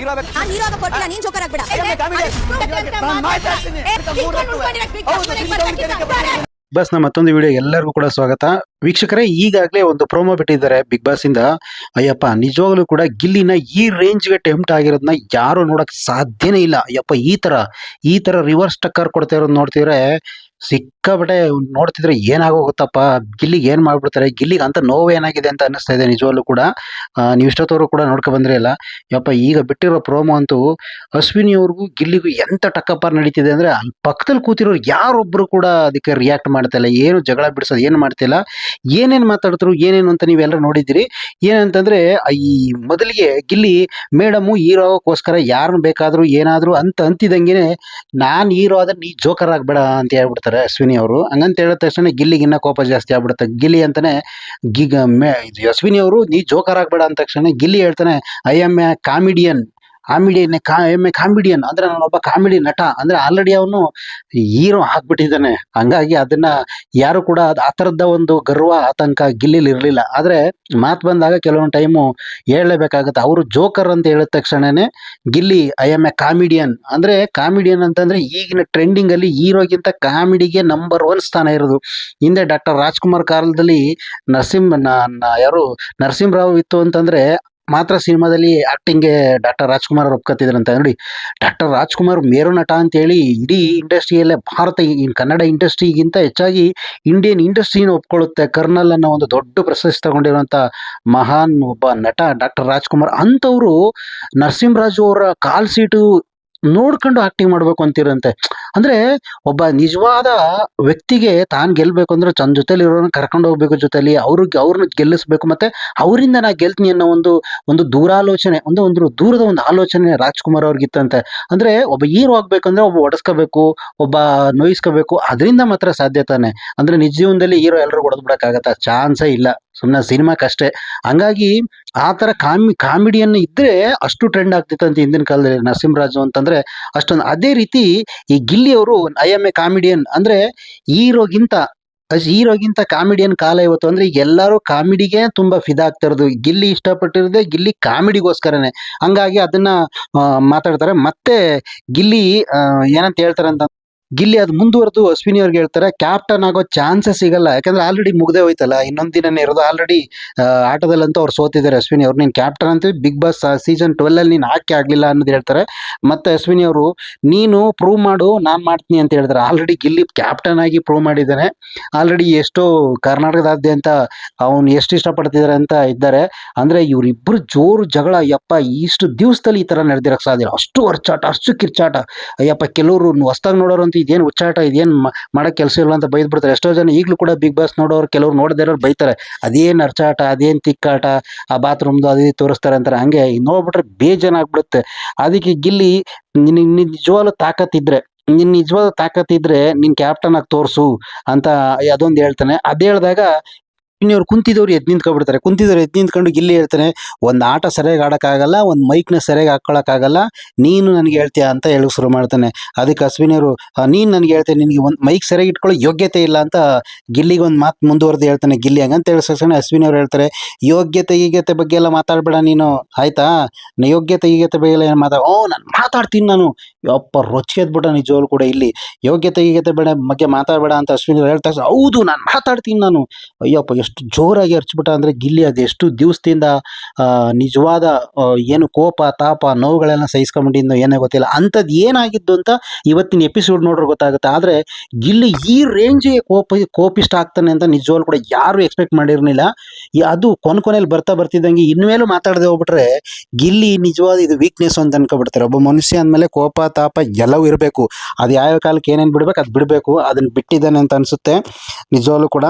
Hero ನಾನ್ hero ಕೊಟ್ಟಿಲ್ಲ ನೀನ್ joker ಆಗ್ಬೇಡ. ಬರ್ತೀನಿ. ಬಾಸ್ನ ಮತ್ತೊಂದು ವಿಡಿಯೋ ಎಲ್ಲರಿಗೂ ಕೂಡ ಸ್ವಾಗತ. ವೀಕ್ಷಕರೇ ಈಗಾಗಲೇ ಒಂದು ಪ್ರೋಮೋ ಬಿಟ್ಟಿದ್ದಾರೆ ಬಿಗ್ ಬಾಸ್ ಇಂದ. ಅಯ್ಯಪ್ಪ ನಿಜವಾಗ್ಲೂ ಕೂಡ ಗಿಲ್ಲಿನ ಈ ರೇಂಜ್ಗೆ ಟೆಂಪ್ಟ್ ಆಗಿರೋದನ್ನ ಯಾರು ನೋಡಕ್ ಸಾಧ್ಯನೇ ಇಲ್ಲ. ಅಯ್ಯಪ್ಪ ಈ ತರ ಈ ತರ ರಿವರ್ಸ್ ಟಕ್ಕರ್ ಕೊಡ್ತಾ ಇರೋದು ನೋಡ್ತಿದ್ರೆ ಸಿಕ್ಕಾಬಟ್ಟೆ ನೋಡ್ತಿದ್ರೆ ಏನಾಗೋಗುತ್ತಪ್ಪ? ಗಿಲ್ಲಿಗೆ ಏನ್ ಮಾಡ್ಬಿಡ್ತಾರೆ? ಗಿಲ್ಲಿಗೆ ಅಂತ ನೋವು ಏನಾಗಿದೆ ಅಂತ ಅನ್ನಿಸ್ತಾ ಇದೆ ನಿಜವಾಗ್ಲೂ ಕೂಡ. ನೀವು ಇಷ್ಟೊತ್ತವರು ಕೂಡ ನೋಡ್ಕೊ ಅಲ್ಲ ಯಪ್ಪ, ಈಗ ಬಿಟ್ಟಿರೋ ಪ್ರೋಮೋ ಅಂತೂ ಅಶ್ವಿನಿ ಅವ್ರಿಗೂ ಗಿಲ್ಲಿಗೂ ಎಂತ ಟಕ್ಕಪ್ಪ ನಡೀತಿದೆ ಅಂದ್ರೆ ಅಲ್ಲಿ ಪಕ್ಕದಲ್ಲಿ ಕೂತಿರೋರು ಯಾರೊಬ್ರು ಕೂಡ ಅದಕ್ಕೆ ರಿಯಾಕ್ಟ್ ಮಾಡ್ತಾ ಇಲ್ಲ. ಏನು ಜಗಳ ಬಿಡಿಸೋದು, ಏನು ಮಾಡ್ತಿಲ್ಲ ಏನೇನು ಮಾತಾಡಿದ್ರು, ಏನೇನು ಅಂತ ನೀವೆಲ್ಲರೂ ನೋಡಿದ್ದೀರಿ. ಏನಂತಂದ್ರೆ ಈ ಮೊದಲಿಗೆ ಗಿಲ್ಲಿ, ಮೇಡಮು ಹೀರೋ ಆಗೋಕ್ಕೋಸ್ಕರ ಬೇಕಾದರೂ ಏನಾದ್ರು ಅಂತ ಅಂತಿದಂಗೆ ನಾನು ಹೀರೋ ಆದ್ರೆ ನೀ ಜೋಕರ್ ಆಗ್ಬೇಡ ಅಂತ ಹೇಳ್ಬಿಡ್ತಾರೆ. ಅಶ್ವಿನಿ ಅವರು. ಹಂಗಂತ ಹೇಳಿದ ತಕ್ಷಣ ಗಿಲ್ಲಿಗಿನ್ನ ಕೋಪ ಜಾಸ್ತಿ ಆಗ್ಬಿಡುತ್ತೆ. ಗಿಲ್ಲಿ ಅಂತಾನೆ ಗಿಗ, ಮೇ, ಇದು ಅಶ್ವಿನಿ ಅವರು, ನೀ ಜೋಕರ್ ಆಗ್ಬೇಡ ಅಂದ ತಕ್ಷಣ ಗಿಲ್ಲಿ ಹೇಳ್ತಾನೆ I am a comedian comedian ಕಾ ಎಂ ಎ ಕಾಮಿಡಿಯನ್. ಅಂದ್ರೆ ನಾನೊಬ್ಬ ಕಾಮಿಡಿ ನಟ. ಅಂದ್ರೆ ಆಲ್ರೆಡಿ ಅವನು ಹೀರೋ ಆಗ್ಬಿಟ್ಟಿದ್ದಾನೆ. ಹಂಗಾಗಿ ಅದನ್ನ ಯಾರು ಕೂಡ ಆ ಥರದ ಒಂದು ಗರ್ವ, ಆತಂಕ ಗಿಲ್ಲಿಲಿ ಇರಲಿಲ್ಲ. ಆದ್ರೆ ಮಾತು ಬಂದಾಗ ಕೆಲವೊಂದು ಟೈಮು ಹೇಳಲೇಬೇಕಾಗುತ್ತೆ. ಅವರು ಜೋಕರ್ ಅಂತ ಹೇಳಿದ ತಕ್ಷಣನೇ Gilli I'm a comedian ಅಂದ್ರೆ ಕಾಮಿಡಿಯನ್ ಅಂತಂದ್ರೆ ಈಗಿನ ಟ್ರೆಂಡಿಂಗ್ ಅಲ್ಲಿ ಹೀರೋಗಿಂತ ಕಾಮಿಡಿಗೆ ನಂಬರ್ ಒನ್ ಸ್ಥಾನ ಇರೋದು. ಹಿಂದೆ ಡಾಕ್ಟರ್ ರಾಜ್ಕುಮಾರ್ ಕಾಲದಲ್ಲಿ ನರಸಿಂಹ ಯಾರು ನರಸಿಂಹರಾವ್ ಇತ್ತು ಅಂತಂದ್ರೆ ಮಾತ್ರ ಸಿನಿಮಾದಲ್ಲಿ ಆಕ್ಟಿಂಗ್ಗೆ ಡಾಕ್ಟರ್ ರಾಜ್ಕುಮಾರ್ ಅವ್ರು ಅಂತ. ನೋಡಿ, ಡಾಕ್ಟರ್ ರಾಜ್ಕುಮಾರ್ ಮೇರು ನಟ ಅಂತೇಳಿ ಇಡೀ ಇಂಡಸ್ಟ್ರಿಯಲ್ಲೇ ಭಾರತ ಕನ್ನಡ ಇಂಡಸ್ಟ್ರಿಗಿಂತ ಹೆಚ್ಚಾಗಿ ಇಂಡಿಯನ್ ಇಂಡಸ್ಟ್ರಿನ ಒಪ್ಕೊಳ್ಳುತ್ತೆ. ಕರ್ನಲ್ ಅನ್ನೋ ಒಂದು ದೊಡ್ಡ ಪ್ರಶಸ್ತಿ ತಗೊಂಡಿರುವಂತ ಮಹಾನ್ ಒಬ್ಬ ನಟ ಡಾಕ್ಟರ್ ರಾಜ್ಕುಮಾರ್. ಅಂತವರು ನರಸಿಂಹರಾಜು ಅವರ ಕಾಲ್ ಸೀಟು ನೋಡ್ಕೊಂಡು ಆಕ್ಟಿಂಗ್ ಮಾಡ್ಬೇಕು ಅಂತಿರಂತೆ. ಅಂದ್ರೆ ಒಬ್ಬ ನಿಜವಾದ ವ್ಯಕ್ತಿಗೆ ತಾನು ಗೆಲ್ಬೇಕು ಅಂದ್ರೆ ತನ್ನ ಜೊತೆಲಿ ಇರೋರನ್ನ ಕರ್ಕೊಂಡು ಹೋಗ್ಬೇಕು ಜೊತೆಲಿ, ಅವ್ರಿಗೆ ಅವ್ರನ್ನ ಗೆಲ್ಲಿಸ್ಬೇಕು ಮತ್ತೆ ಅವರಿಂದ ನಾ ಗೆಲ್ತೀನಿ ಅನ್ನೋ ಒಂದು ಒಂದು ದೂರಾಲೋಚನೆ ಒಂದು ಒಂದು ದೂರದ ಒಂದು ಆಲೋಚನೆ ರಾಜ್ಕುಮಾರ್ ಅವ್ರಿಗಿತ್ತಂತೆ. ಅಂದ್ರೆ ಒಬ್ಬ ಹೀರೋ ಆಗ್ಬೇಕಂದ್ರೆ ಒಬ್ಬ ಒಡಸ್ಕೋಬೇಕು, ಒಬ್ಬ ನೋಯಿಸ್ಕೋಬೇಕು, ಅದರಿಂದ ಮಾತ್ರ ಸಾಧ್ಯ ತಾನೆ. ಅಂದ್ರೆ ನಿಜ ಜೀವನದಲ್ಲಿ ಹೀರೋ ಎಲ್ಲರೂ ಹೊಡೆದು ಬಿಡಕ್ಕಾಗತ್ತ ಚಾನ್ಸೇ ಇಲ್ಲ. ಸುಮ್ಮನೆ ಸಿನಿಮಾಕ್ಕಷ್ಟೇ ಹಂಗಾಗಿ ಆ ಥರ ಕಾಮಿ, ಕಾಮಿಡಿಯನ್ನು ಇದ್ರೆ ಅಷ್ಟು ಟ್ರೆಂಡ್ ಅಂತ ಹಿಂದಿನ ಕಾಲದಲ್ಲಿ ನರಸಿಂಹರಾಜು ಅಂತಂದ್ರೆ ಅಷ್ಟೊಂದು. ಅದೇ ರೀತಿ ಈ ಗಿಲ್ಲಿ ಅವರು ಐ ಎಂ ಎ ಕಾಮಿಡಿಯನ್ ಅಂದ್ರೆ ಹೀರೋಗಿಂತ ಹೀರೋಗಿಂತ ಕಾಮಿಡಿಯನ್ ಕಾಲ ಇವತ್ತು ಅಂದ್ರೆ ಈಗ ಎಲ್ಲರೂ ಕಾಮಿಡಿಗೆ ತುಂಬಾ ಫಿದಾ ಆಗ್ತಾ ಇರೋದು. ಗಿಲ್ಲಿ ಇಷ್ಟಪಟ್ಟಿರೋದೇ ಗಿಲ್ಲಿ ಕಾಮಿಡಿಗೋಸ್ಕರನೇ. ಹಂಗಾಗಿ ಅದನ್ನ ಮಾತಾಡ್ತಾರೆ. ಮತ್ತೆ ಗಿಲ್ಲಿ ಏನಂತ ಹೇಳ್ತಾರೆ ಅಂತ ಗಿಲ್ಲಿ ಅದು ಮುಂದುವರೆದು ಅಶ್ವಿನಿ ಅವ್ರಿಗೆ ಹೇಳ್ತಾರೆ ಕ್ಯಾಪ್ಟನ್ ಆಗೋ ಚಾನ್ಸಸ್ ಸಿಗಲ್ಲ. ಯಾಕಂದ್ರೆ ಆಲ್ರೆಡಿ ಮುಗ್ದೇ ಹೋಯ್ತಲ್ಲ, ಇನ್ನೊಂದ್ ದಿನನೇ ಇರೋದು. ಆಲ್ರೆಡಿ ಆಟದಲ್ಲಂತೂ ಅವ್ರು ಸೋತಿದ್ದಾರೆ ಅಶ್ವಿನಿ ಅವ್ರು. ನೀನು ಕ್ಯಾಪ್ಟನ್ ಅಂತ ಬಿಗ್ ಬಾಸ್ ಸೀಸನ್ ಟ್ವೆಲ್ ಅಲ್ಲಿ ನೀನು ಹಾಕಿ ಆಗಲಿಲ್ಲ ಅನ್ನೋದು ಹೇಳ್ತಾರೆ. ಮತ್ತೆ ಅಶ್ವಿನಿ ಅವರು, ನೀನು ಪ್ರೂವ್ ಮಾಡು, ನಾನು ಮಾಡ್ತೀನಿ ಅಂತ ಹೇಳಿದ್ರೆ ಆಲ್ರೆಡಿ ಗಿಲ್ಲಿ ಕ್ಯಾಪ್ಟನ್ ಆಗಿ ಪ್ರೂವ್ ಮಾಡಿದ್ದಾನೆ. ಆಲ್ರೆಡಿ ಎಷ್ಟೋ ಕರ್ನಾಟಕದಾದ್ಯಂತ ಅವನು ಎಷ್ಟು ಇಷ್ಟಪಡ್ತಿದ್ದಾರೆ ಅಂತ ಇದ್ದಾರೆ. ಅಂದ್ರೆ ಇವರಿಬ್ಬರು ಜೋರು ಜಗಳ ಯಪ್ಪ ಇಷ್ಟು ದಿವಸದಲ್ಲಿ ಈ ತರ ನಡೆದಿರಕ್ ಸಾಧ್ಯ. ಅಷ್ಟು ಹೊರ್ಚಾಟ ಅಷ್ಟು ಕಿರ್ಚಾಟ. ಅಯ್ಯಪ್ಪ, ಕೆಲವರು ಹೊಸ್ದಾಗಿ ನೋಡೋರು ಅಂತ ಇದೇನು ಹುಚ್ಚಾಟ ಇದೇನು ಮಾಡೋ ಕೆಲಸ ಇಲ್ಲ ಅಂತ ಬೈದ್ ಬಿಡ್ತಾರೆ ಎಷ್ಟೋ ಜನ ಈಗಲೂ ಕೂಡ ಬಿಗ್ ಬಾಸ್ ನೋಡೋರು ಕೆಲವ್ರು ನೋಡದೇ ಇರೋರು ಬೈತಾರೆ. ಅದೇನು ಅರ್ಚಾಟ, ಅದೇನ್ ತಿಕ್ಕಾಟ, ಆ ಬಾತ್ರೂಮ್ದು ಅದೇ ತೋರಿಸ್ತಾರೆ ಅಂತಾರೆ. ಹಂಗೆ ನೋಡ್ಬಿಟ್ರೆ ಬೇಜಾನ್ ಆಗ್ಬಿಡುತ್ತೆ. ಅದಕ್ಕೆ ಗಿಲ್ಲಿ ನಿನ್ ನಿಜವಾಗ್ಲೂ ತಾಕತ್ತಿದ್ರೆ ನಿನ್ ನಿಜವಾದ ತಾಕತ್ತಿದ್ರೆ ನಿನ್ ಕ್ಯಾಪ್ಟನ್ ಆಗಿ ತೋರ್ಸು ಅಂತ ಅದೊಂದು ಹೇಳ್ತಾನೆ. ಅದು ಹೇಳಿದಾಗ ಇನ್ನವ್ರು ಕುಂತಿದವ್ರು ಎದ್ ನಿಂತ್ಕೊಬಿಡ್ತಾರೆ. ಕುಂತಿದವ್ರು ಎದ್ ನಿಂತ್ಕೊಂಡು ಗಿಲ್ಲಿ ಹೇಳ್ತಾನೆ ಒಂದು ಆಟ ಸರಿಯಾಗಿ ಆಡೋಕ್ಕಾಗಲ್ಲ, ಒಂದು ಮೈಕ್ನ ಸರಿಯಾಗಿ ಹಾಕೊಳಕ್ಕಾಗಲ್ಲ. ನೀನು ನನಗೆ ಹೇಳ್ತೀಯ ಅಂತ ಹೇಳಕ್ ಶುರು ಮಾಡ್ತಾನೆ. ಅದಕ್ಕೆ ಅಶ್ವಿನಿಯವರು ನೀನು ನನಗೆ ಹೇಳ್ತೇನೆ ನಿನಗೆ ಒಂದು ಮೈಕ್ ಸರಿಯಾಗಿ ಇಟ್ಕೊಳ್ಳೋ ಯೋಗ್ಯತೆ ಇಲ್ಲ ಅಂತ ಗಿಲ್ಲಿಗೆ ಒಂದು ಮಾತು ಮುಂದುವರೆದು ಹೇಳ್ತಾನೆ ಗಿಲ್ಲಿ. ಹಂಗಂತ ಹೇಳಿ ತಕ್ಷಣ ಅಶ್ವಿನಿ ಅವ್ರು ಹೇಳ್ತಾರೆ, ಯೋಗ್ಯತೆ ಯೋಗ್ಯತೆ ಬಗ್ಗೆ ಎಲ್ಲ ಮಾತಾಡ್ಬೇಡ ನೀನು. ಆಯ್ತಾ? ಯೋಗ್ಯತೆ ಈಗ್ಯತೆ ಬಗ್ಗೆ ಎಲ್ಲ ಏನು ಮಾತಾಡ ಓ, ನಾನು ಮಾತಾಡ್ತೀನಿ ನಾನು. ಯಪ್ಪ ನೀ ನಿಜವಾಗ್ಲು ಕೂಡ ಇಲ್ಲಿ. ಯೋಗ್ಯತೆ ಯೋಗ್ಯತೆ ಬೇಡ ಬಗ್ಗೆ ಮಾತಾಡಬೇಡ ಅಂತ ಅಶ್ವಿನಿ ಅವ್ರು ಹೇಳ್ತಾ ಹೌದು, ನಾನು ಮಾತಾಡ್ತೀನಿ ನಾನು. ಅಯ್ಯಪ್ಪ, ಎಷ್ಟು ಜೋರಾಗಿ ಹರ್ಚ್ಬಿಟ್ಟ ಅಂದ್ರೆ ಗಿಲ್ಲಿ ಅದು ಎಷ್ಟು ದಿವಸದಿಂದ ನಿಜವಾದ ಏನು ಕೋಪ, ತಾಪ, ನೋವುಗಳೆಲ್ಲ ಸಹಿಸ್ಕೊಂಬಿಟ್ಟಿದ್ದು ಏನೇ ಗೊತ್ತಿಲ್ಲ. ಅಂಥದ್ದು ಏನಾಗಿದ್ದು ಅಂತ ಇವತ್ತಿನ ಎಪಿಸೋಡ್ ನೋಡ್ರೆ ಗೊತ್ತಾಗುತ್ತೆ. ಆದ್ರೆ ಗಿಲ್ಲಿ ಈ ರೇಂಜಿಗೆ ಕೋಪ ಕೋಪಿಷ್ಟ ಆಗ್ತಾನೆ ಅಂತ ನಿಜವಾಗ್ಲೂ ಕೂಡ ಯಾರು ಎಕ್ಸ್ಪೆಕ್ಟ್ ಮಾಡಿರ್ಲಿಲ್ಲ. ಅದು ಕೊನೆ ಕೊನೆಯಲ್ಲಿ ಬರ್ತಾ ಬರ್ತಿದ್ದಂಗೆ ಇನ್ಮೇಲೂ ಮಾತಾಡದೆ ಹೋಗ್ಬಿಟ್ರೆ ಗಿಲ್ಲಿ ನಿಜವಾದ ಇದು ವೀಕ್ನೆಸ್ ಅಂತ ಅನ್ಕೊಬಿಡ್ತಾರೆ ಒಬ್ಬ ಮನುಷ್ಯ ಅಂದಮೇಲೆ ಕೋಪ, ತಾಪ ಎಲ್ಲವೂ ಇರಬೇಕು. ಅದು ಯಾವ ಕಾಲಕ್ಕೆ ಏನೇನು ಬಿಡ್ಬೇಕು ಅದು ಬಿಡಬೇಕು. ಅದನ್ನ ಬಿಟ್ಟಿದ್ದಾನೆ ಅಂತ ಅನ್ಸುತ್ತೆ. ನಿಜವಾಗ್ಲೂ ಕೂಡ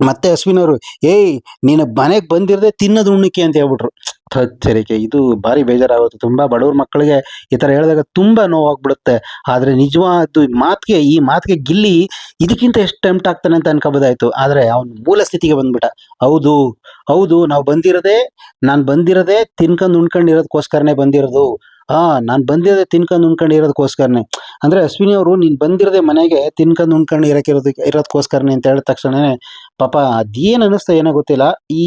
ಮತ್ತೆ ಅಶ್ವಿನವರು ಏಯ್, ನೀನು ಮನೆಗೆ ಬಂದಿರದೆ ತಿನ್ನೋದು ಉಣ್ಣಕ್ಕೆ ಅಂತ ಹೇಳ್ಬಿಟ್ರು. ಥಚ್ಚರಿಕೆ ಇದು ಭಾರಿ ಬೇಜಾರಾಗುತ್ತೆ. ತುಂಬಾ ಬಡವ್ರ ಮಕ್ಕಳಿಗೆ ಈ ತರ ಹೇಳಿದಾಗ ತುಂಬಾ ನೋವಾಗ್ಬಿಡುತ್ತೆ. ಆದ್ರೆ ನಿಜವಾದ ಮಾತಿಗೆ, ಈ ಮಾತಿಗೆ ಗಿಲ್ಲಿ ಇದಕ್ಕಿಂತ ಎಷ್ಟು ಟೆಂಪ್ಟ್ ಆಗ್ತಾನೆ ಅಂತ ಅನ್ಕೋಬೋದಾಯ್ತು. ಆದ್ರೆ ಅವನ ಮೂಲ ಸ್ಥಿತಿಗೆ ಬಂದ್ಬಿಟ್ಟ. ಹೌದು ಹೌದು, ನಾವು ಬಂದಿರದೆ, ನಾನು ಬಂದಿರದೆ ತಿನ್ಕೊಂಡು ಉಣ್ಕೊಂಡಿರೋದಕ್ಕೋಸ್ಕರನೇ ಬಂದಿರೋದು. ಆ, ನಾನು ಬಂದಿರೋದೇ ತಿನ್ಕೊಂಡು ಉಣ್ಕೊಂಡು ಇರೋದಕ್ಕೋಸ್ಕರನೇ ಅಂದ್ರೆ ಅಶ್ವಿನಿ ಅವರು, ನೀನು ಬಂದಿರೋದೇ ಮನೆಗೆ ತಿನ್ಕೊಂಡು ಉಣ್ಕೊಂಡು ಇರೋಕ್ಕಿರೋದಕ್ಕೆ ಇರೋದಕ್ಕೋಸ್ಕರನೇ ಅಂತ ಹೇಳಿದ ತಕ್ಷಣನೇ, ಪಾಪ ಅದೇನು ಅನ್ನಿಸ್ತಾ ಏನೋ ಗೊತ್ತಿಲ್ಲ. ಈ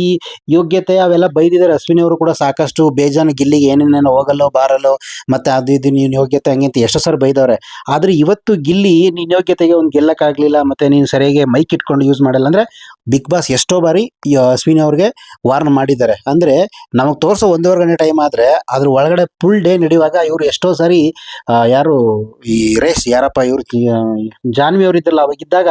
ಯೋಗ್ಯತೆ ಅವೆಲ್ಲ ಬೈದಿದ್ದಾರೆ. ಅಶ್ವಿನಿ ಅವರು ಕೂಡ ಸಾಕಷ್ಟು ಬೇಜಾನ, ಗಿಲ್ಲಿಗೆ ಏನೇನೇನೋ ಹೋಗಲ್ಲೋ, ಬಾರಲ್ಲೋ, ಮತ್ತೆ ಅದು ಇದು ನೀನು ಯೋಗ್ಯತೆ ಹಂಗೆ ಅಂತ ಎಷ್ಟೋ ಸರ್ ಬೈದವ್ರೆ. ಆದ್ರೆ ಇವತ್ತು ಗಿಲ್ಲಿ ನಿನ್ನ ಯೋಗ್ಯತೆಗೆ ಒಂದು ಗೆಲ್ಲಕ್ಕಾಗಲಿಲ್ಲ, ಮತ್ತೆ ನೀನು ಸರಿಯಾಗಿ ಮೈಕ್ ಇಟ್ಕೊಂಡು ಯೂಸ್ ಮಾಡಲ್ಲ. ಅಂದ್ರೆ ಬಿಗ್ ಬಾಸ್ ಎಷ್ಟೋ ಬಾರಿ ಅಶ್ವಿನಿ ಅವ್ರಿಗೆ ವಾರ್ನ್ ಮಾಡಿದ್ದಾರೆ. ಅಂದ್ರೆ ನಮಗೆ ತೋರಿಸೋ ಒಂದೂವರೆ ಗಂಟೆ ಟೈಮ್ ಆದ್ರೆ ಅದ್ರ ಒಳಗಡೆ ಫುಲ್ ಡೇ ನಡೆಯುವಾಗ ಇವರು ಎಷ್ಟೋ ಸಾರಿ ಯಾರು ಈ ರೇಸ್ ಯಾರಪ್ಪ ಇವರು ಜಾನ್ವಿ ಅವರಿದ್ದಲ್ಲ ಅವಾಗಿದ್ದಾಗ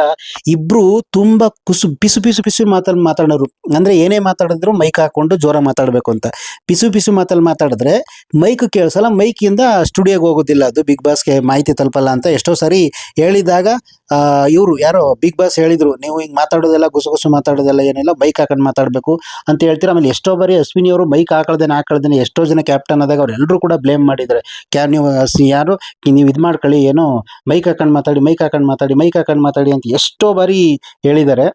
ಇಬ್ರು ತುಂಬಾ ಕುಸು, ಪಿಸು ಪಿಸು ಪಿಸು ಮಾತಲ್ಲಿ ಮಾತಾಡೋರು. ಅಂದ್ರೆ ಏನೇ ಮಾತಾಡಿದ್ರು ಮೈಕ್ ಹಾಕೊಂಡು ಜೋರ ಮಾತಾಡಬೇಕು ಅಂತ. ಪಿಸು ಪಿಸು ಮಾತಲ್ಲಿ ಮಾತಾಡಿದ್ರೆ ಮೈಕ್ ಕೇಳಿಸಲ್ಲ ಮೈಕಿಂದ ಸ್ಟುಡಿಯೋಗೆ ಹೋಗೋದಿಲ್ಲ. ಅದು ಬಿಗ್ ಬಾಸ್ಗೆ ಮಾಹಿತಿ ತಲುಪಲ್ಲ ಅಂತ ಎಷ್ಟೋ ಸಾರಿ ಹೇಳಿದಾಗ ಇವರು ಯಾರೋ ಬಿಗ್ ಬಾಸ್ ಹೇಳಿದ್ರು, ನೀವು ಹಿಂಗೆ ಮಾತಾಡೋದೆಲ್ಲ, ಗುಸು ಗುಸು ಮಾತಾಡೋದೆಲ್ಲ ಏನಿಲ್ಲ, ಮೈಕ್ ಹಾಕೊಂಡು ಮಾತಾಡಬೇಕು ಅಂತ ಹೇಳ್ತೀರಾ. ಆಮೇಲೆ ಎಷ್ಟೋ ಬಾರಿ ಅಶ್ವಿನಿ ಅವರು ಮೈಕ್ ಹಾಕಳ್ದೇನೆ ಹಾಕಳ್ದೇನೆ, ಎಷ್ಟೋ ಜನ ಕ್ಯಾಪ್ಟನ್ ಆದಾಗ ಅವರೆಲ್ಲರೂ ಕೂಡ ಬ್ಲೇಮ್ ಮಾಡಿದ್ದಾರೆ. ಕ್ಯಾನ್ ನೀವು ಯಾರು ನೀವು ಇದು ಮಾಡ್ಕೊಳ್ಳಿ, ಏನೋ, ಮೈಕ್ ಹಾಕೊಂಡು ಮಾತಾಡಿ, ಮೈಕ್ ಹಾಕೊಂಡು ಮಾತಾಡಿ, ಮೈಕ್ ಹಾಕೊಂಡು ಮಾತಾಡಿ ಅಂತ ಎಷ್ಟೋ ಬಾರಿ ಹೇಳಿದ್ದಾರೆ.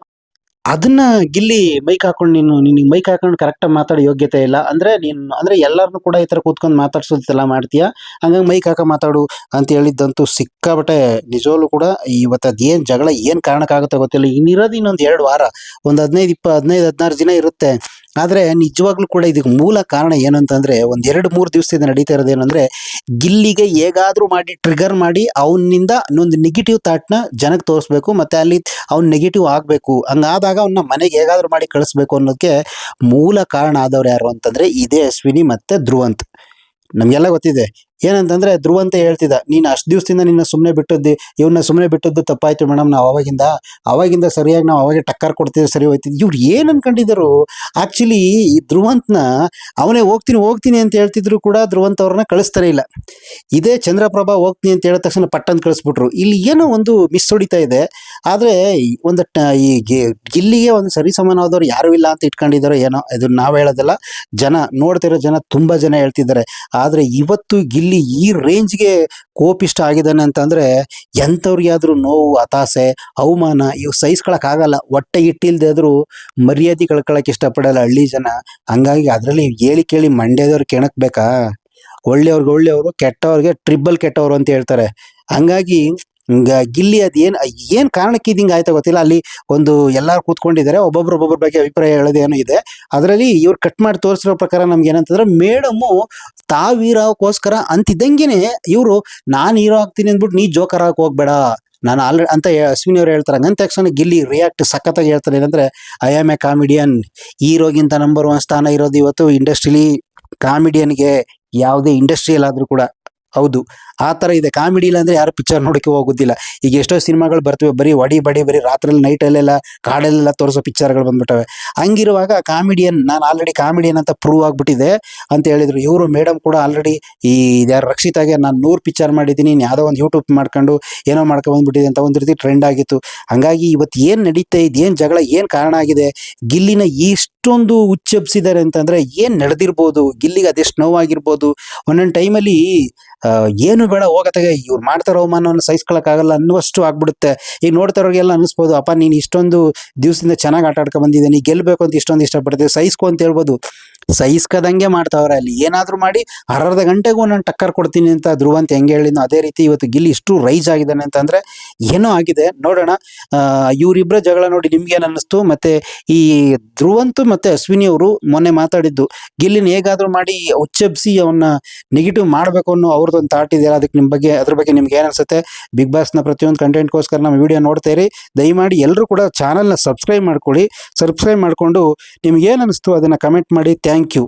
ಅದನ್ನ ಗಿಲ್ಲಿ ಮೈಕ್ ಹಾಕೊಂಡು ನೀನು, ನಿನಗೆ ಮೈಕ್ ಹಾಕೊಂಡು ಕರೆಕ್ಟಾಗಿ ಮಾತಾಡೋ ಯೋಗ್ಯತೆ ಇಲ್ಲ. ಅಂದ್ರೆ ನೀನು, ಅಂದ್ರೆ ಎಲ್ಲರನ್ನೂ ಕೂಡ ಈ ಥರ ಕೂತ್ಕೊಂಡು ಮಾತಾಡ್ಸೋದೆಲ್ಲ ಮಾಡ್ತೀಯಾ? ಹಂಗಾಗಿ ಮೈಕ್ ಹಾಕ ಮಾತಾಡು ಅಂತ ಹೇಳಿದ್ದಂತೂ ಸಿಕ್ಕಾಬಟ್ಟೆ ನಿಜವಲ್ಲೂ ಕೂಡ ಇವತ್ತು ಅದೇನು ಜಗಳ, ಏನು ಕಾರಣಕ್ಕಾಗುತ್ತೆ ಗೊತ್ತಿಲ್ಲ. ಇನ್ನಿರೋದು ಇನ್ನೊಂದು ಎರಡು ವಾರ, ಒಂದು ಹದಿನೈದು ಇಪ್ಪ ಹದಿನೈದು, ಹದಿನಾರು ದಿನ ಇರುತ್ತೆ. ಆದರೆ ನಿಜವಾಗ್ಲೂ ಕೂಡ ಇದಕ್ಕೆ ಮೂಲ ಕಾರಣ ಏನು ಅಂತಂದರೆ ಒಂದು ಎರಡು ಮೂರು ದಿವಸದಿಂದ ನಡೀತಾ ಇರೋದು ಏನಂದ್ರೆ ಗಿಲ್ಲಿಗೆ ಹೇಗಾದರೂ ಮಾಡಿ ಟ್ರಿಗರ್ ಮಾಡಿ ಅವನಿಂದ ಇನ್ನೊಂದು ನೆಗೆಟಿವ್ ಥಾಟ್ನ ಜನಕ್ಕೆ ತೋರಿಸ್ಬೇಕು, ಮತ್ತು ಅಲ್ಲಿ ಅವ್ನು ನೆಗೆಟಿವ್ ಆಗಬೇಕು. ಹಂಗಾದಾಗ ಅವನ್ನ ಮನೆಗೆ ಹೇಗಾದರೂ ಮಾಡಿ ಕಳಿಸ್ಬೇಕು ಅನ್ನೋದಕ್ಕೆ ಮೂಲ ಕಾರಣ ಆದವ್ರು ಯಾರು ಅಂತಂದರೆ ಇದೇ ಅಶ್ವಿನಿ ಮತ್ತು ಧ್ರುವಂತ್. ನಮಗೆಲ್ಲ ಗೊತ್ತಿದೆ. ಏನಂತಂದ್ರೆ ಧ್ರುವಂತ ಹೇಳ್ತಿದ್ದ, ನೀನು ಅಷ್ಟು ದಿವಸದಿಂದ ನಿನ್ನ ಸುಮ್ಮನೆ ಬಿಟ್ಟದ್ದು ಇವನ್ನ ಸುಮ್ಮನೆ ಬಿಟ್ಟದ್ದು ತಪ್ಪಾಯ್ತು ಮೇಡಮ್ ನಾವು ಅವಾಗಿಂದ. ಅವಾಗಿಂದ ಸರಿಯಾಗಿ ನಾವು ಅವಾಗೆ ಟಕ್ಕರ್ ಕೊಡ್ತಿದ್ದೆ, ಸರಿ ಹೋಯ್ತಿದ್ವಿ ಇವ್ರು ಏನು ಅನ್ಕೊಂಡಿದ್ರು ಆಕ್ಚುಲಿ ಈ ಧ್ರುವಂತ್ನ ಅವನೇ ಹೋಗ್ತೀನಿ ಹೋಗ್ತೀನಿ ಅಂತ ಹೇಳ್ತಿದ್ರು ಕೂಡ ಧ್ರುವಂತ ಅವ್ರನ್ನ ಕಳಿಸ್ತಾನೆ ಇಲ್ಲ. ಇದೇ ಚಂದ್ರಪ್ರಭಾ ಹೋಗ್ತೀನಿ ಅಂತ ಹೇಳಿದ ತಕ್ಷಣ ಪಟ್ಟಂತ ಕಳಿಸ್ಬಿಟ್ರು. ಇಲ್ಲಿ ಏನೋ ಒಂದು ಮಿಸ್ ಹೊಡಿತಾ ಇದೆ. ಆದರೆ ಒಂದು ಈ ಗಿಲ್ಲಿಗೆ ಒಂದು ಸರಿ ಸಮಾನವಾದವ್ರು ಯಾರು ಇಲ್ಲ ಅಂತ ಇಟ್ಕೊಂಡಿದ್ದಾರೋ ಏನೋ, ಇದು ನಾವು ಹೇಳೋದಲ್ಲ. ಜನ ನೋಡ್ತಿರೋ ಜನ ತುಂಬಾ ಜನ ಹೇಳ್ತಿದ್ದಾರೆ. ಆದರೆ ಇವತ್ತು ಗಿಲ್ಲಿ ಈ ರೇಂಜ್ಗೆ ಕೋಪಿಷ್ಟ ಆಗಿದ್ದಾನೆ ಅಂತಂದ್ರೆ ಎಂಥವ್ರಿಗಾದ್ರೂ ನೋವು, ಹತಾಸೆ, ಅವಮಾನ ಇವು ಸಹಿಸ್ಕೊಳಕ್ ಆಗಲ್ಲ. ಹೊಟ್ಟೆ ಇಟ್ಟಿಲ್ದೆ ಆದ್ರೂ ಮರ್ಯಾದೆ ಕಳ್ಕೊಳಕ್ ಇಷ್ಟಪಡಲ್ಲ ಹಳ್ಳಿ ಜನ. ಹಂಗಾಗಿ ಅದರಲ್ಲಿ ಹೇಳಿ ಕೇಳಿ ಮಂಡ್ಯದವ್ರು ಕೆಣಕ್ಬೇಕಾ ಒಳ್ಳೆಯವ್ರಿಗೆ ಒಳ್ಳೆಯವರು, ಕೆಟ್ಟವ್ರಿಗೆ ಟ್ರಿಬಲ್ ಕೆಟ್ಟವರು ಅಂತ ಹೇಳ್ತಾರೆ. ಹಂಗಾಗಿ ಹಿಂಗ ಗಿಲ್ಲಿ ಅದ್ ಏನ್ ಕಾರಣಕ್ಕೆ ಇದಿಂಗ್ ಆಯ್ತಾ ಗೊತ್ತಿಲ್ಲ. ಅಲ್ಲಿ ಒಂದು ಎಲ್ಲಾರು ಕೂತ್ಕೊಂಡಿದ್ದಾರೆ. ಒಬ್ಬೊಬ್ರು ಒಬ್ಬೊಬ್ರ ಬಗ್ಗೆ ಅಭಿಪ್ರಾಯ ಹೇಳೋದೇನೋ ಇದೆ. ಅದರಲ್ಲಿ ಇವ್ರು ಕಟ್ ಮಾಡಿ ತೋರಿಸಿರೋ ಪ್ರಕಾರ ನಮ್ಗೆ ಏನಂತಂದ್ರೆ, ಮೇಡಮು ತಾವ್ ಹೀರೋ ಆಗೋಕ್ಕೋಸ್ಕರ ಅಂತಿದ್ದಂಗೆನೆ ಇವರು, ನಾನು ಹೀರೋ ಆಗ್ತೀನಿ ಅಂದ್ಬಿಟ್ಟು ನೀ ಜೋಕರ್ ಹಾಕಿ ಹೋಗ್ಬೇಡ. ನಾನು ಆಲ್ರೆಡಿ ಅಂತ ಅಶ್ವಿನಿ ಅವ್ರು ಹೇಳ್ತಾರೆ. ಹಂಗಂತ ತಕ್ಷಣ ಗಿಲ್ಲಿ ರಿಯಾಕ್ಟ್ ಸಖತ್ತಾಗಿ ಹೇಳ್ತಾರೆ. ಏನಂದ್ರೆ ಐ ಆಮ್ ಎ ಕಾಮಿಡಿಯನ್ ಹೀರೋಗಿಂತ ನಂಬರ್ ಒನ್ ಸ್ಥಾನ ಇರೋದು ಇವತ್ತು ಇಂಡಸ್ಟ್ರಿಲಿ ಕಾಮಿಡಿಯನ್ಗೆ ಯಾವುದೇ ಇಂಡಸ್ಟ್ರಿಯಲ್ ಆದ್ರೂ ಕೂಡ. ಹೌದು. ಆ ಥರ ಇದೆ. ಕಾಮಿಡಿ ಇಲ್ಲ ಅಂದರೆ ಯಾರು ಪಿಕ್ಚರ್ ನೋಡಕ್ಕೆ ಹೋಗೋದಿಲ್ಲ. ಈಗ ಎಷ್ಟೋ ಸಿನಿಮಾಗಳು ಬರ್ತವೆ. ಬರೀ ಒಡಿ ಬಡಿ, ಬರೀ ರಾತ್ರಿಯಲ್ಲಿ ನೈಟಲ್ಲೆಲ್ಲ ಕಾಡಲ್ಲೆಲ್ಲ ತೋರಿಸೋ ಪಿಕ್ಚರ್ಗಳು ಬಂದ್ಬಿಟ್ಟವೆ. ಹಂಗಿರುವಾಗ ಕಾಮಿಡಿಯನ್, ನಾನು ಆಲ್ರೆಡಿ ಕಾಮಿಡಿಯನ್ ಅಂತ ಪ್ರೂವ್ ಆಗಿಬಿಟ್ಟಿದೆ ಅಂತ ಹೇಳಿದರು. ಇವರು ಮೇಡಮ್ ಕೂಡ ಆಲ್ರೆಡಿ ಈ ಯಾರು ರಕ್ಷಿತಾಗೆ ನಾನು ನೂರು ಪಿಕ್ಚರ್ ಮಾಡಿದ್ದೀನಿ. ಇನ್ನು ಯಾವುದೋ ಒಂದು ಯೂಟ್ಯೂಬ್ ಮಾಡ್ಕೊಂಡು ಏನೋ ಮಾಡ್ಕೊಂಡು ಬಂದ್ಬಿಟ್ಟಿದೆ ಅಂತ ಒಂದು ರೀತಿ ಟ್ರೆಂಡ್ ಆಗಿತ್ತು. ಹಂಗಾಗಿ ಇವತ್ತು ಏನು ನಡೀತಾ ಇದೆ, ಏನು ಜಗಳ, ಏನು ಕಾರಣ ಆಗಿದೆ, ಗಿಲ್ಲಿನ ಇಷ್ಟೊಂದು ಅಂತ ಅಂತಂದ್ರೆ ಏನು ನಡೆದಿರ್ಬೋದು ಗಿಲ್ಲಿಗೆ ಅದೆಷ್ಟು ನೋವಾಗಿರ್ಬೋದು, ಒಂದೊಂದು ಟೈಮಲ್ಲಿ ಏನು ಬೇಡ ಹೋಗತ್ತಾಗ ಇವ್ರು ಮಾಡ್ತಾರೋ ಅವಮಾನವನ್ನು ಸಹಿಸ್ಕೊಳಕ್ಕಾಗಲ್ಲ ಅನ್ನುವಷ್ಟು ಆಗ್ಬಿಡುತ್ತೆ. ಈಗ ನೋಡ್ತಾರೋರಿಗೆಲ್ಲ ಅನಿಸ್ಬೋದು ಅಪ್ಪ, ನೀನು ಇಷ್ಟೊಂದು ದಿವಸದಿಂದ ಚೆನ್ನಾಗಿ ಆಟ ಆಡ್ಕೊಂಡ್ ಬಂದಿದ್ದೆ ನೀ ಗೆಲ್ಬೇಕು ಅಂತ ಇಷ್ಟೊಂದು ಇಷ್ಟಪಡ್ತೀವಿ ಸಹಿಸ್ಕೊ ಅಂತ ಹೇಳ್ಬೋದು. ಸಹಿಸ್ಕದಂಗೆ ಮಾಡ್ತಾವ್ರೆ ಅಲ್ಲಿ. ಏನಾದರೂ ಮಾಡಿ ಅರ್ಧ ಗಂಟೆಗೂ ನಾನು ಟಕ್ಕರ್ ಕೊಡ್ತೀನಿ ಅಂತ ಧ್ರುವ ಅಂತ ಹೆಂಗೆ ಹೇಳಿದ್ನೋ ಅದೇ ರೀತಿ ಇವತ್ತು ಗಿಲ್ಲಿ ಇಷ್ಟು ರೈಜ್ ಆಗಿದ್ದಾನೆ ಅಂತಂದರೆ ಏನೋ ಆಗಿದೆ. ನೋಡೋಣ. ಇವರಿಬ್ಬರ ಜಗಳ ನೋಡಿ ನಿಮ್ಗೇನು ಅನ್ನಿಸ್ತು? ಮತ್ತೆ ಈ ಧ್ರುವಂತು ಮತ್ತೆ ಅಶ್ವಿನಿ ಅವರು ಮೊನ್ನೆ ಮಾತಾಡಿದ್ದು, ಗಿಲ್ಲಿನ ಹೇಗಾದರೂ ಮಾಡಿ ಉಚ್ಚೆಬ್ಸಿ ಅವನ್ನ ನೆಗೆಟಿವ್ ಮಾಡಬೇಕು ಅನ್ನೋ ಅವ್ರದ್ದೊಂದು ಥಾಟ್ ಇದೆಯಲ್ಲ, ಅದಕ್ಕೆ ನಿಮ್ಮ ಬಗ್ಗೆ, ಅದ್ರ ಬಗ್ಗೆ ನಿಮ್ಗೆ ಏನ್ ಅನ್ಸುತ್ತೆ? ಬಿಗ್ ಬಾಸ್ನ ಪ್ರತಿಯೊಂದು ಕಂಟೆಂಟ್ಗೋಸ್ಕರ ನಮ್ಮ ವಿಡಿಯೋ ನೋಡ್ತೀರಿ ದಯಮಾಡಿ ಎಲ್ಲರೂ ಕೂಡ ಚಾನಲ್ನ ಸಬ್ಸ್ಕ್ರೈಬ್ ಮಾಡ್ಕೊಳ್ಳಿ. ಸಬ್ಸ್ಕ್ರೈಬ್ ಮಾಡಿಕೊಂಡು ನಿಮ್ಗೆ ಏನು ಅನಿಸ್ತು ಅದನ್ನು ಕಮೆಂಟ್ ಮಾಡಿ. Thank thank you.